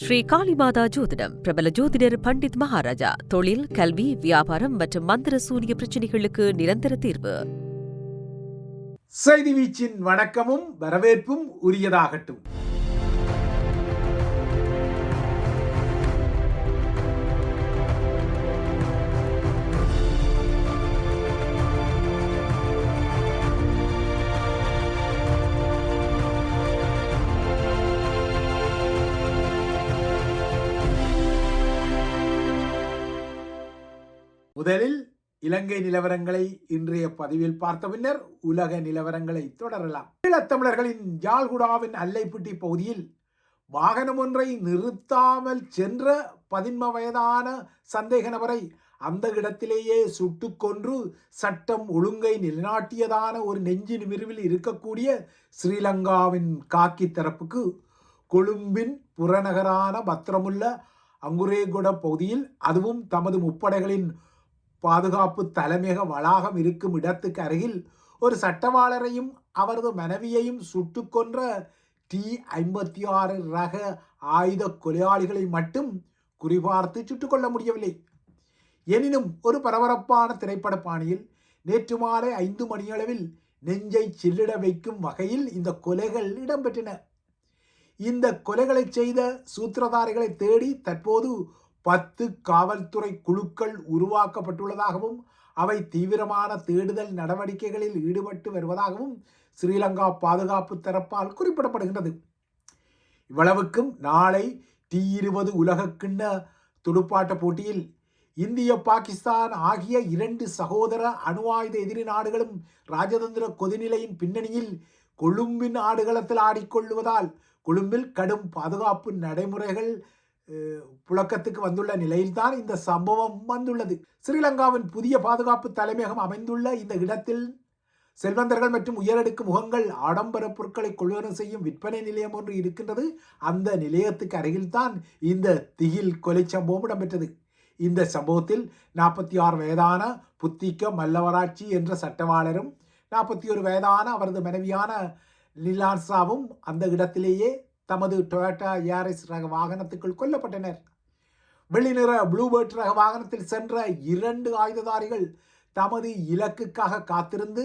ஸ்ரீ காளிமாதா ஜோதிடம் பிரபல ஜோதிடர் பண்டித் மகாராஜா தொழில் கல்வி வியாபாரம் மற்றும் மந்திர சூனிய பிரச்சனைகளுக்கு நிரந்தர தீர்வு. செய்தி வீச்சின் வணக்கமும் வரவேற்பும் உரியதாகட்டும். முதலில் இலங்கை நிலவரங்களை இன்றைய பதிவில் பார்த்த பின்னர் உலக நிலவரங்களை தொடரலாம். ஈழத்தமிழர்களின் யாழ்குடாவின் அல்லைப்பட்டி பகுதியில் வாகனம் ஒன்றை நிறுத்தாமல் சென்ற பதின்ம வயதான சந்தேக நபரை அந்த இடத்திலேயே சுட்டு கொன்று சட்டம் ஒழுங்கை நிலைநாட்டியதான ஒரு நெஞ்சு நிமிர்வில் இருக்கக்கூடிய ஸ்ரீலங்காவின் காக்கி தரப்புக்கு கொழும்பின் புறநகரான பத்திரமுள்ள அங்குரேகுட பகுதியில் அதுவும் தமது முப்படைகளின் பாதுகாப்பு தலைமையக வளாகம் இருக்கும் இடத்துக்கு அருகில் ஒரு சட்டவாளரையும் அவரது மனைவியையும் சுட்டுக்கொன்ற டி ஐம்பத்தி ஆறு ரக ஆயுத கொலையாளிகளை மட்டும் குறிபார்த்து சுட்டுக்கொள்ள முடியவில்லை. எனினும் ஒரு பரபரப்பான திரைப்பட பாணியில் நேற்று மாலை ஐந்து மணியளவில் நெஞ்சை சில்லிட வைக்கும் வகையில் இந்த கொலைகள் இடம்பெற்றன. இந்த கொலைகளை செய்த சூத்திரதாரிகளை தேடி தற்போது பத்து காவல்துறை குழுக்கள் உருவாக்கப்பட்டுள்ளதாகவும் அவை தீவிரமான தேடுதல் நடவடிக்கைகளில் ஈடுபட்டு வருவதாகவும் ஸ்ரீலங்கா பாதுகாப்பு தரப்பால் குறிப்பிடப்படுகின்றது. இவ்வளவுக்கும் நாளை டி இருபது உலகக்கிண்ண துடுப்பாட்ட போட்டியில் இந்திய பாகிஸ்தான் ஆகிய இரண்டு சகோதர அணு ஆயுத எதிரி நாடுகளும் ராஜதந்திர கொதிநிலையின் பின்னணியில் கொழும்பின் ஆடுகளத்தில் ஆடிக்கொள்ளுவதால் கொழும்பில் கடும் பாதுகாப்பு நடைமுறைகள் புழக்கத்துக்கு வந்துள்ள நிலையில்தான் இந்த சம்பவம் வந்துள்ளது. ஸ்ரீலங்காவின் புதிய பாதுகாப்பு தலைமையகம் அமைந்துள்ள இந்த இடத்தில் செல்வந்தர்கள் மற்றும் உயரடுக்கு முகங்கள் ஆடம்பர பொருட்களை கொள்வனம் செய்யும் விற்பனை நிலையம் ஒன்று இருக்கின்றது. அந்த நிலையத்துக்கு அருகில்தான் இந்த திகில் கொலை சம்பவம் இடம்பெற்றது. இந்த சம்பவத்தில் நாற்பத்தி ஆறு வயதான புத்திக்க மல்லவராட்சி என்ற சட்டவாளரும் நாற்பத்தி ஒரு வயதான அவரது மனைவியான நிலான்சாவும் அந்த இடத்திலேயே தமது டொயோட்டா ஏரிஸ் ரக வாகனத்துக்குள் கொல்லப்பட்டனர். வெளிநிற ப்ளூபேர்ட் ரக வாகனத்தில் சென்ற இரண்டு ஆயுததாரிகள் தமது இலக்குக்காக காத்திருந்து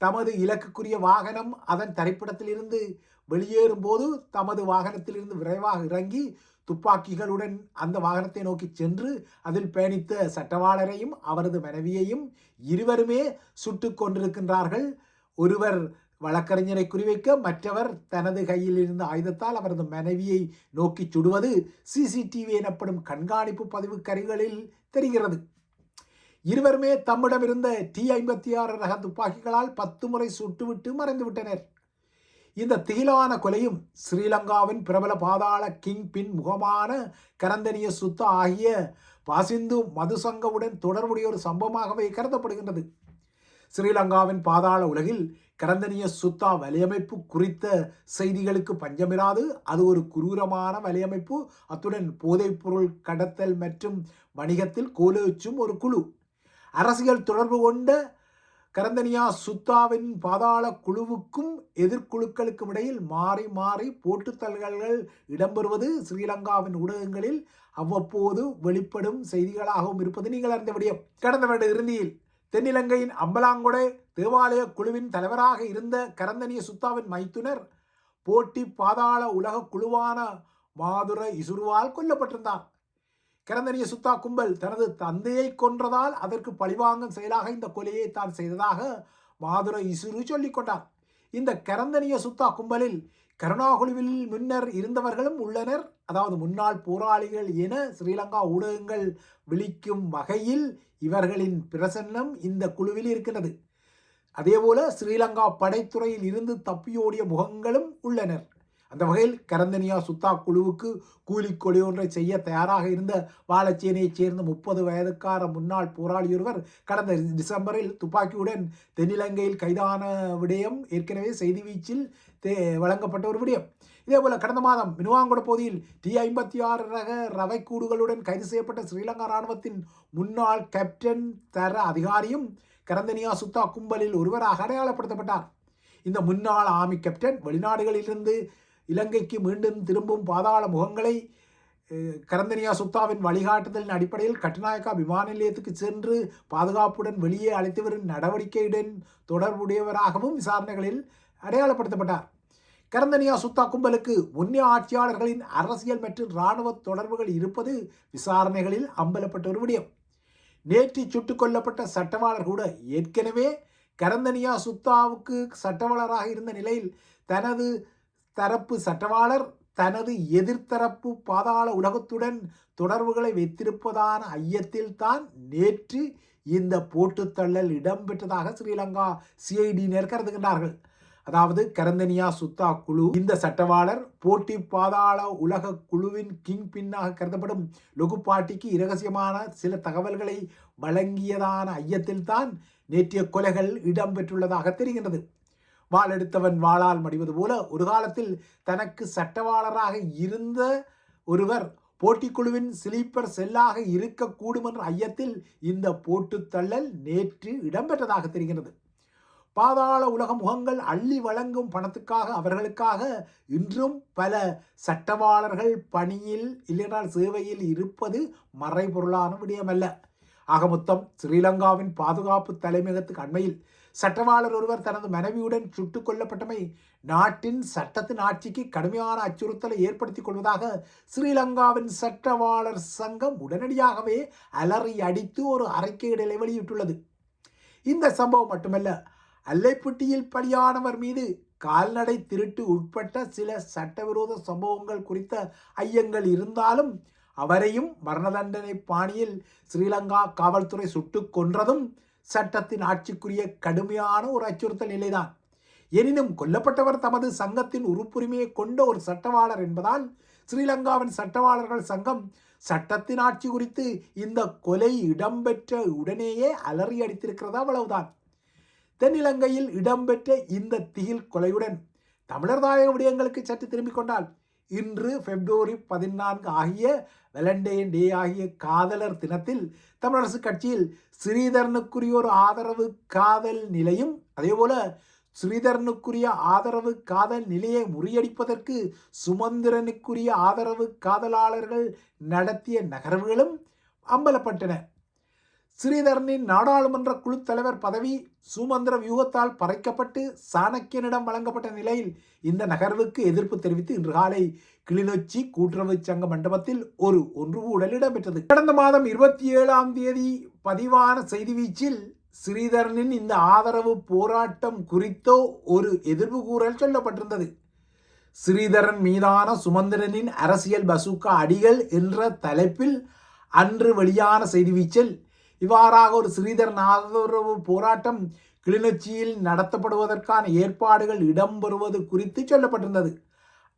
தமது இலக்குக்குரிய வாகனம் அதன் தரைப்படத்திலிருந்து வெளியேறும் போது தமது வாகனத்திலிருந்து விரைவாக இறங்கி துப்பாக்கிகளுடன் அந்த வாகனத்தை நோக்கி சென்று அதில் பயணித்த சட்டவாளரையும் அவரது மனைவியையும் இருவருமே சுட்டுக் கொண்டிருக்கின்றார்கள் ஒருவர் வழக்கறிஞரை குறிவைக்க மற்றவர் தனது கையில் இருந்த ஆயுதத்தால் அவரது மனைவியை நோக்கி சுடுவது சிசிடிவி எனப்படும் கண்காணிப்பு பதிவு கருவிகளில் தெரிகிறது. இருவருமே தம்மிடம் இருந்த டி ஐம்பத்தி ஆறு ரக துப்பாக்கிகளால் பத்து முறை சுட்டுவிட்டு மறைந்துவிட்டனர். இந்த திகிலான கொலையும் ஸ்ரீலங்காவின் பிரபல பாதாள கிங் பின் முகமான கரந்தனிய சுத்த ஆகிய பாசிந்து மதுசங்கவுடன் தொடர்புடைய ஒரு சம்பவமாகவே கருதப்படுகின்றது. ஸ்ரீலங்காவின் பாதாள உலகில் கரந்தனிய சுத்தா வலையமைப்பு குறித்த செய்திகளுக்கு பஞ்சமிராது. அது ஒரு குரூரமான வலையமைப்பு. அத்துடன் போதைப்பொருள் கடத்தல் மற்றும் வணிகத்தில் கோலோச்சும் ஒரு குழு. அரசியல் தொடர்பு கொண்ட கரந்தனியா சுத்தாவின் பாதாள குழுவுக்கும் எதிர்க்குழுக்களுக்கும் இடையில் மாறி மாறி போட்டுத்தல்கள் இடம்பெறுவது ஸ்ரீலங்காவின் ஊடகங்களில் அவ்வப்போது வெளிப்படும் செய்திகளாகவும் இருப்பது நீங்கள் அறிந்த விடயம். கடந்த வருட இறுதியில் தென்னிலங்கையின் அம்பலாங்கொடை தேவாலய குழுவின் தலைவராக இருந்த கரந்தனிய சுத்தாவின் மைத்துனர் போட்டி பாதாள உலக குழுவான மாதுர இசுருவால் கொல்லப்பட்டிருந்தார். கரந்தனிய சுத்தா கும்பல் தனது தந்தையை கொன்றதால் அதற்கு பழிவாங்கும் செயலாக இந்த கொலையை தான் செய்ததாக மாதுர இசுரு சொல்லிக் கொண்டார். இந்த கரந்தனிய சுத்தா கும்பலில் கருணாகுழுவில் முன்னர் இருந்தவர்களும் உள்ளனர். அதாவது முன்னாள் போராளிகள் என ஸ்ரீலங்கா ஊடகங்கள் விழிக்கும் வகையில் இவர்களின் பிரசன்னம் இந்த குழுவில் இருக்கிறது அதேபோல ஸ்ரீலங்கா படைத்துறையில் இருந்து தப்பியோடிய முகங்களும் உள்ளனர். அந்த வகையில் கரந்தனியா சுத்தா குழுவுக்கு கூலி கொலை ஒன்றை செய்ய தயாராக இருந்த வாழச்சேனையைச் சேர்ந்த முப்பது வயதுக்கார முன்னாள் போராளி ஒருவர் கடந்த டிசம்பரில் துப்பாக்கியுடன் தென்னிலங்கையில் கைதான விடயம் ஏற்கனவே செய்தி வீச்சில் தே வழங்கப்பட்ட ஒரு விடயம். இதேபோல கடந்த மாதம் மினுவாங்குட பகுதியில் டி ஐம்பத்தி ஆறு ரக ரவைக்கூடுகளுடன் கைது செய்யப்பட்ட ஸ்ரீலங்கா இராணுவத்தின் முன்னாள் கேப்டன் தர அதிகாரியும் கரந்தனியா சுத்தா கும்பலில் ஒருவராக அடையாளப்படுத்தப்பட்டார். இந்த முன்னாள் ஆர்மி கேப்டன் வெளிநாடுகளிலிருந்து இலங்கைக்கு மீண்டும் திரும்பும் பாதாள முகங்களை கரந்தனியா சுத்தாவின் வழிகாட்டுதலின் அடிப்படையில் கட்டுநாயக்கா விமான நிலையத்துக்கு சென்று பாதுகாப்புடன் வெளியே அழைத்து வரும் நடவடிக்கையுடன் தொடர்புடையவராகவும் விசாரணைகளில் அடையாளப்படுத்தப்பட்டார். கரந்தனியா சுத்தா கும்பலுக்கு முன்னே ஆட்சியாளர்களின் அரசியல் மற்றும் இராணுவ தொடர்புகள் இருப்பது விசாரணைகளில் அம்பலப்பட்ட ஒரு விடயம். நேற்று சுட்டுக் கொல்லப்பட்ட சட்டவாளர் கூட ஏற்கனவே கரந்தனியா சுத்தாவுக்கு சட்டவாளராக இருந்த நிலையில் தனது தரப்பு சட்டவாளர் தனது எதிர்த்தரப்பு பாதாள உலகத்துடன் தொடர்புகளை வைத்திருப்பதான ஐயத்தில் தான் நேற்று இந்த போட்டுத்தள்ளல் இடம்பெற்றதாக ஸ்ரீலங்கா சிஐடியினர் கருதுகின்றார்கள். அதாவது கரந்தனியா சுத்தா குழு இந்த சட்டவாளர் போட்டி பாதாள உலக குழுவின் கிங் பின்னாக கருதப்படும். லொகுபாட்டிக்கு இரகசியமான சில தகவல்களை வழங்கியதான ஐயத்தில்தான் நேற்றைய கொலைகள் இடம்பெற்றுள்ளதாக தெரிகின்றது. வாளெடுத்தவன் வாளால் மடிவது போல ஒரு காலத்தில் தனக்கு சட்டவாளராக இருந்த ஒருவர் போட்டிக்குழுவின் ஸ்லீப்பர் செல்லாக இருக்கக்கூடும் என்ற ஐயத்தில் இந்த போட்டுத்தள்ளல் நேற்று இடம்பெற்றதாக தெரிகிறது பாதாள உலக முகங்கள் அள்ளி வழங்கும் பணத்துக்காக அவர்களுக்காக இன்றும் பல சட்டவாளர்கள் பணியில் இல்லைனால் சேவையில் இருப்பது மறைபொருளான விடயமல்ல. ஆக மொத்தம் ஸ்ரீலங்காவின் பாதுகாப்பு தலைமையகத்துக்கு அண்மையில் சட்டவாளர் ஒருவர் தனது மனைவியுடன் சுட்டுக் கொல்லப்பட்டமை நாட்டின் சட்டத்தின் ஆட்சிக்கு கடுமையான அச்சுறுத்தலை ஏற்படுத்திக் கொள்வதாக ஸ்ரீலங்காவின் சட்டவாளர் சங்கம் உடனடியாகவே அலறி அடித்து ஒரு அறிக்கையிடலை வெளியிட்டுள்ளது. இந்த சம்பவம் மட்டுமல்ல அல்லைப்பட்டியில் பலியானவர் மீது கால்நடை திருட்டு உட்பட்ட சில சட்டவிரோத சம்பவங்கள் குறித்த ஐயங்கள் இருந்தாலும் அவரையும் மரண தண்டனை பாணியில் ஸ்ரீலங்கா காவல்துறை சுட்டுக் கொன்றதும் சட்டத்தின் ஆட்சிக்குரிய கடுமையான ஒரு அச்சுறுத்தல் நிலைதான். எனினும் கொல்லப்பட்டவர் தமது சங்கத்தின் உறுப்புரிமையை கொண்ட ஒரு சட்டவாளர் என்பதால் ஸ்ரீலங்காவின் சட்டவாளர்கள் சங்கம் சட்டத்தின் ஆட்சி குறித்து இந்த கொலை இடம்பெற்ற உடனேயே அலறி அடித்திருக்கிறது அவ்வளவுதான். தென்னிலங்கையில் இடம்பெற்ற இந்த திகில் கொலையுடன் தமிழர் தாயக விடயங்களுக்கு சற்று திரும்பிக் கொண்டால் இன்று பிப்ரவரி பதினான்கு ஆகிய வெலண்டைன் டே ஆகிய காதலர் தினத்தில் தமிழரசு கட்சியில் ஸ்ரீதரனுக்குரிய ஒரு ஆதரவு காதல் நிலையும் அதேபோல ஸ்ரீதரனுக்குரிய ஆதரவு காதல் நிலையை முறியடிப்பதற்கு சுமந்திரனுக்குரிய ஆதரவு காதலாளர்கள் நடத்திய நகர்வுகளும் அம்பலப்பட்டன. ஸ்ரீதரனின் நாடாளுமன்ற குழு தலைவர் பதவி சுமந்திர வியூகத்தால் பறைக்கப்பட்டு சாணக்கியனிடம் வழங்கப்பட்ட நிலையில் இந்த நகர்வுக்கு எதிர்ப்பு தெரிவித்து இன்று காலை கிளிநொச்சி கூட்டுறவு சங்க மண்டபத்தில் ஒரு ஒன்று ஒன்றுகூடல் இடம்பெற்றது. கடந்த மாதம் இருபத்தி ஏழாம் தேதி பதிவான செய்தி வீச்சில் ஸ்ரீதரனின் இந்த ஆதரவு போராட்டம் குறித்தோ ஒரு எதிர்ப்பு கூறல் சொல்லப்பட்டிருந்தது. ஸ்ரீதரன் மீதான சுமந்திரனின் அரசியல் பசுக்கா அடிகள் என்ற தலைப்பில் அன்று வெளியான செய்தி வீச்சில் இவ்வாறாக ஒரு ஸ்ரீதரன் ஆதரவு போராட்டம் கிளிநொச்சியில் நடத்தப்படுவதற்கான ஏற்பாடுகள் இடம்பெறுவது குறித்து சொல்லப்பட்டிருந்தது.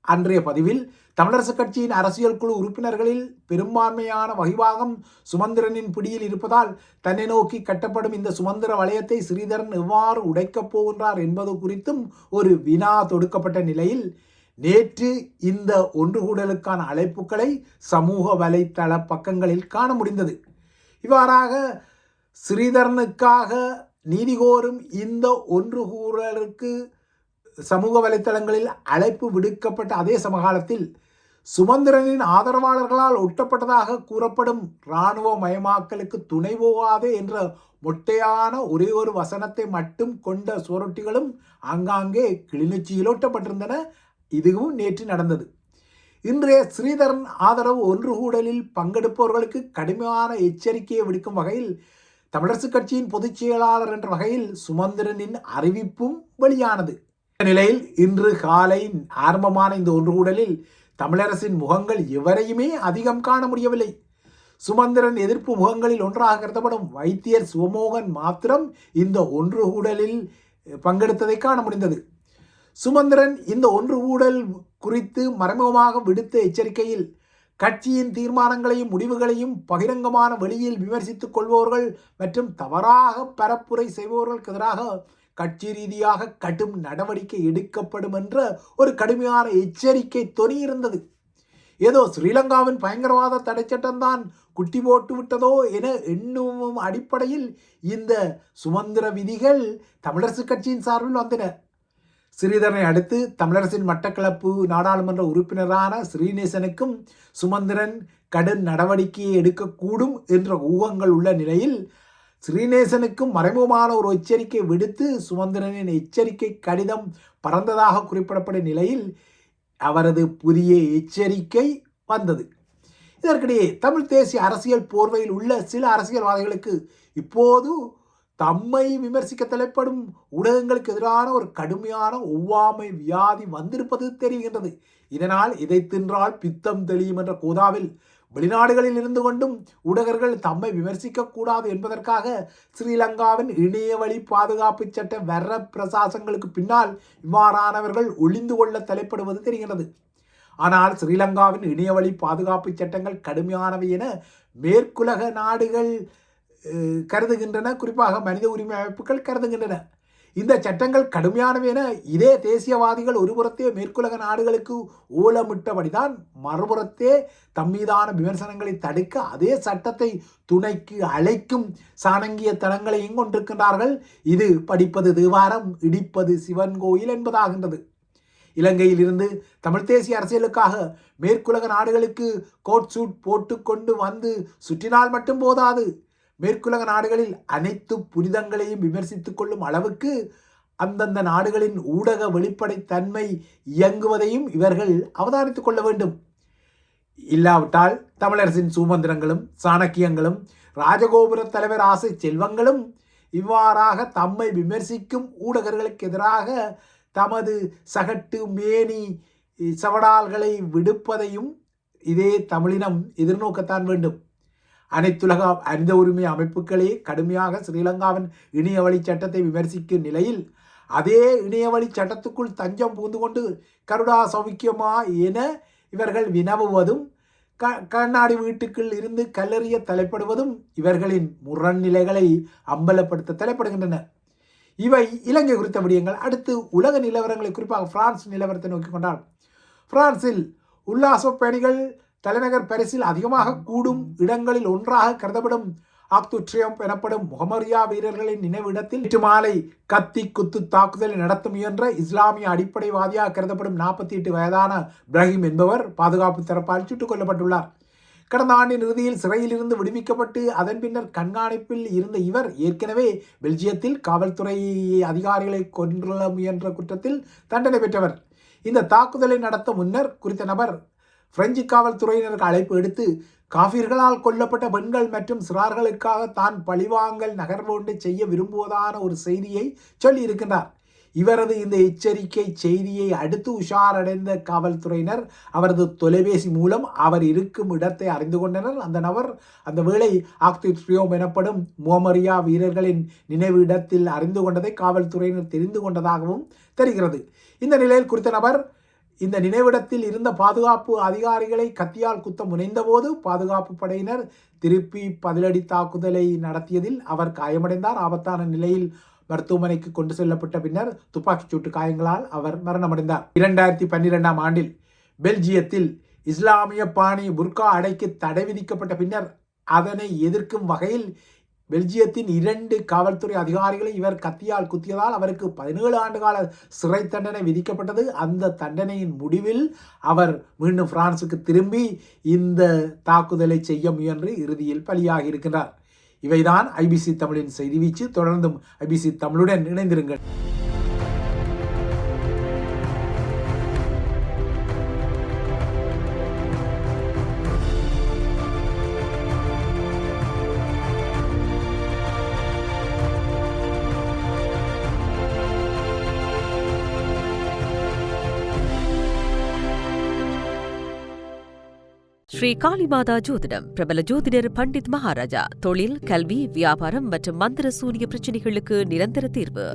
அன்றைய பதிவில் தமிழரசுக் கட்சியின் அரசியல் குழு உறுப்பினர்களில் பெரும்பான்மையான வகிவாகம் சுமந்திரனின் பிடியில் இருப்பதால் தன்னை நோக்கி கட்டப்படும் இந்த சுமந்திர வளையத்தை ஸ்ரீதரன் எவ்வாறு உடைக்கப் போகின்றார் என்பது குறித்தும் ஒரு வினா தொடுக்கப்பட்ட நிலையில் நேற்று இந்த ஒன்றுகூடலுக்கான அழைப்புகளை சமூக வலைத்தள பக்கங்களில் காண முடிந்தது. இவ்வாறாக ஸ்ரீதரனுக்காக நீதி கோரும் இந்த ஒன்று கூறலுக்கு சமூக வலைத்தளங்களில் அழைப்பு விடுக்கப்பட்ட அதே சமகாலத்தில் சுமந்திரனின் ஆதரவாளர்களால் ஒட்டப்பட்டதாக கூறப்படும் இராணுவ மயமாக்கலுக்கு துணை போகாதே என்ற மொட்டையான ஒரே ஒரு வசனத்தை மட்டும் கொண்ட சுவரொட்டிகளும் ஆங்காங்கே கிளிநொச்சியில் ஒட்டப்பட்டிருந்தன. இதுவும் நேற்று நடந்தது. இன்றைய ஸ்ரீதரன் ஆதரவு ஒன்றுகூடலில் பங்கெடுப்பவர்களுக்கு கடுமையான எச்சரிக்கையை விடுக்கும் வகையில் தமிழரசுக் கட்சியின் பொதுச் செயலாளர் என்ற வகையில் சுமந்திரனின் அறிவிப்பும் வெளியானது. நிலையில் இன்று காலை ஆரம்பமான இந்த ஒன்றுகூடலில் தமிழரசின் முகங்கள் எவரையுமே அதிகம் காண முடியவில்லை. சுமந்திரன் எதிர்ப்பு முகங்களில் ஒன்றாக கருதப்படும் வைத்தியர் சிவமோகன் மாத்திரம் இந்த ஒன்றுகூடலில் பங்கெடுத்ததை காண முடிந்தது. சுமந்திரன் இந்த ஒன்றுகூடல் குறித்து மறைமுகமாக விடுத்த எச்சரிக்கையில் கட்சியின் தீர்மானங்களையும் முடிவுகளையும் பகிரங்கமான வெளியில் விமர்சித்துக் கொள்பவர்கள் மற்றும் தவறாக பரப்புரை செய்பவர்களுக்கு எதிராக கட்சி ரீதியாக கடும் நடவடிக்கை எடுக்கப்படும் என்ற ஒரு கடுமையான எச்சரிக்கை தொனி இருந்தது ஏதோ ஸ்ரீலங்காவின் பயங்கரவாத தடை சட்டம்தான் குட்டி போட்டு விட்டதோ என எண்ணும் அடிப்படையில் இந்த சுமந்திர விதிகள் தமிழரசு கட்சியின் சார்பில் வந்தன. ஸ்ரீதரனை அடுத்து தமிழரசின் மட்டக்களப்பு நாடாளுமன்ற உறுப்பினரான ஸ்ரீநேசனுக்கும் சுமந்திரன் கடும் நடவடிக்கையை எடுக்கக்கூடும் என்ற ஊகங்கள் உள்ள நிலையில் ஸ்ரீநேசனுக்கும் மறைமுகமான ஒரு எச்சரிக்கை விடுத்து சுமந்திரனின் எச்சரிக்கை கடிதம் பறந்ததாக குறிப்பிடப்படும் நிலையில் அவரது புதிய எச்சரிக்கை வந்தது. இதற்கிடையே தமிழ் தேசிய அரசியல் போர்வையில் உள்ள சில அரசியல்வாதிகளுக்கு இப்போது தம்மை விமர்சிக்க தலைப்படும் ஊடகங்களுக்கு எதிரான ஒரு கடுமையான ஒவ்வாமை வியாதி வந்திருப்பது தெரிகின்றது. இதனால் இதை தின்றால் பித்தம் தெளியும் என்ற கோதாவில் வெளிநாடுகளில் இருந்து கொண்டும் ஊடகர்கள் தம்மை விமர்சிக்க கூடாது என்பதற்காக ஸ்ரீலங்காவின் இணையவழி பாதுகாப்பு சட்ட வர பிரசாசங்களுக்கு பின்னால் இவ்வாறானவர்கள் ஒளிந்து கொள்ள தலைப்படுவது தெரிகிறது ஆனால் ஸ்ரீலங்காவின் இணையவழி பாதுகாப்பு சட்டங்கள் கடுமையானவை என மேற்குலக நாடுகள் கருதுகின்றன. குறிப்பாக மனித உரிமை அமைப்புகள் கருதுகின்றன. இந்த சட்டங்கள் கடுமையானவை என இதே தேசியவாதிகள் ஒருபுறத்தே மேற்குலக நாடுகளுக்கு ஊலமிட்டபடிதான் மறுபுறத்தே தம்மீதான விமர்சனங்களை தடுக்க அதே சட்டத்தை துணைக்கு அழைக்கும் சாணங்கிய தனங்களையும் கொண்டிருக்கின்றார்கள். இது படிப்பது தேவாரம் இடிப்பது சிவன் கோயில் என்பதாகின்றது. இலங்கையில் இருந்து தமிழ் தேசிய அரசியலுக்காக மேற்குலக நாடுகளுக்கு கோட் சூட் போட்டுக்கொண்டு வந்து சுற்றினால் மட்டும் போதாது. மேற்குலக நாடுகளில் அனைத்து புனிதங்களையும் விமர்சித்துக் கொள்ளும் அளவுக்கு அந்தந்த நாடுகளின் ஊடக வெளிப்படைத்தன்மை இயங்குவதையும் இவர்கள் அவதானித்துக் கொள்ள வேண்டும். இல்லாவிட்டால் தமிழரசின் சுமந்திரங்களும் சாணக்கியங்களும் ராஜகோபுர தலைவர் ஆசை செல்வங்களும் இவ்வாறாக தம்மை விமர்சிக்கும் ஊடகர்களுக்கு எதிராக தமது சகட்டு மேனி சவடால்களை விடுப்பதையும் இதே தமிழினம் எதிர்நோக்கத்தான் வேண்டும். அனைத்துலக மனித உரிமை அமைப்புகளே கடுமையாக ஸ்ரீலங்காவின் இணையவழி சட்டத்தை விமர்சிக்கும் நிலையில் அதே இணையவழி சட்டத்துக்குள் தஞ்சம் புகுந்து கொண்டு கருடா சௌக்கியமா என இவர்கள் வினவுவதும் க கண்ணாடி வீட்டுக்குள் இருந்து கல்லறிய தலைப்படுவதும் இவர்களின் முரண்நிலைகளை அம்பலப்படுத்த தலைப்படுகின்றன. இவை இலங்கை குறித்த விடயங்கள். அடுத்து உலக நிலவரங்களை குறிப்பாக பிரான்ஸ் நிலவரத்தை நோக்கி கொண்டால் பிரான்சில் உல்லாச பயணிகள் தலைநகர் பரிசில் அதிகமாக கூடும் இடங்களில் ஒன்றாக கருதப்படும் ஆக்து எனப்படும் முகமரியா வீரர்களின் நினைவிடத்தில் நேற்று மாலை கத்தி குத்து தாக்குதலை நடத்த முயன்ற இஸ்லாமிய அடிப்படைவாதியாக கருதப்படும் நாற்பத்தி எட்டு வயதான இப்ராஹிம் என்பவர் பாதுகாப்பு தரப்பால் சுட்டுக் கொல்லப்பட்டுள்ளார். கடந்த ஆண்டின் இறுதியில் சிறையிலிருந்து விடுவிக்கப்பட்டு அதன் பின்னர் கண்காணிப்பில் இருந்த இவர் ஏற்கனவே பெல்ஜியத்தில் காவல்துறை அதிகாரிகளை கொன்றுள்ள முயன்ற குற்றத்தில் தண்டனை பெற்றவர். இந்த தாக்குதலை நடத்த முன்னர் குறித்த நபர் பிரெஞ்சு காவல்துறையினருக்கு அழைப்பு எடுத்து காஃபிர்களால் கொல்லப்பட்ட பெண்கள் மற்றும் சிறார்களுக்காக தான் பழிவாங்கல் நகர்வு ஒன்றை செய்ய விரும்புவதான ஒரு செய்தியை சொல்லியிருக்கின்றார். இவரது இந்த எச்சரிக்கை செய்தியை அடுத்து உஷாரடைந்த காவல்துறையினர் அவரது தொலைபேசி மூலம் அவர் இருக்கும் இடத்தை அறிந்து கொண்டனர். அந்த நபர் அந்த வேளை ஆக்தியோம் எனப்படும் மோமரியா வீரர்களின் நினைவு இடத்தில் அறிந்து கொண்டதை காவல்துறையினர் தெரிந்து கொண்டதாகவும் தெரிகிறது. இந்த நிலையில் குறித்த நபர் இந்த நினைவிடத்தில் இருந்த பாதுகாப்பு அதிகாரிகளை கத்தியால் குத்த முனைந்தபோது பாதுகாப்பு படையினர் திருப்பி பதிலடி தாக்குதலை நடத்தியதில் அவர் காயமடைந்தார். ஆபத்தான நிலையில் மருத்துவமனைக்கு கொண்டு செல்லப்பட்ட பின்னர் துப்பாக்கிச் சூட்டு காயங்களால் அவர் மரணமடைந்தார். இரண்டாயிரத்தி பன்னிரெண்டாம் ஆண்டில் பெல்ஜியத்தில் இஸ்லாமிய பாணி புர்கா அடைக்கு தடை விதிக்கப்பட்ட பின்னர் அதனை எதிர்க்கும் வகையில் பெல்ஜியத்தின் இரண்டு காவல்துறை அதிகாரிகளை இவர் கத்தியால் குத்தியதால் அவருக்கு பதினேழு ஆண்டுகால சிறை தண்டனை விதிக்கப்பட்டது. அந்த தண்டனையின் முடிவில் அவர் மீண்டும் பிரான்சுக்கு திரும்பி இந்த தாக்குதலை செய்ய முயன்று இறுதியில் பலியாகி இருக்கின்றார். இவைதான் ஐபிசி தமிழின் செய்தி வீச்சு. தொடர்ந்தும் ஐபிசி தமிழுடன் இணைந்திருங்கள். ஸ்ரீ காளிமாதா ஜோதிடம் பிரபல ஜோதிடர் பண்டித் மகாராஜா தொழில் கல்வி வியாபாரம் மற்றும் மந்திர சூரிய பிரச்சினைகளுக்கு நிரந்தர தீர்வு.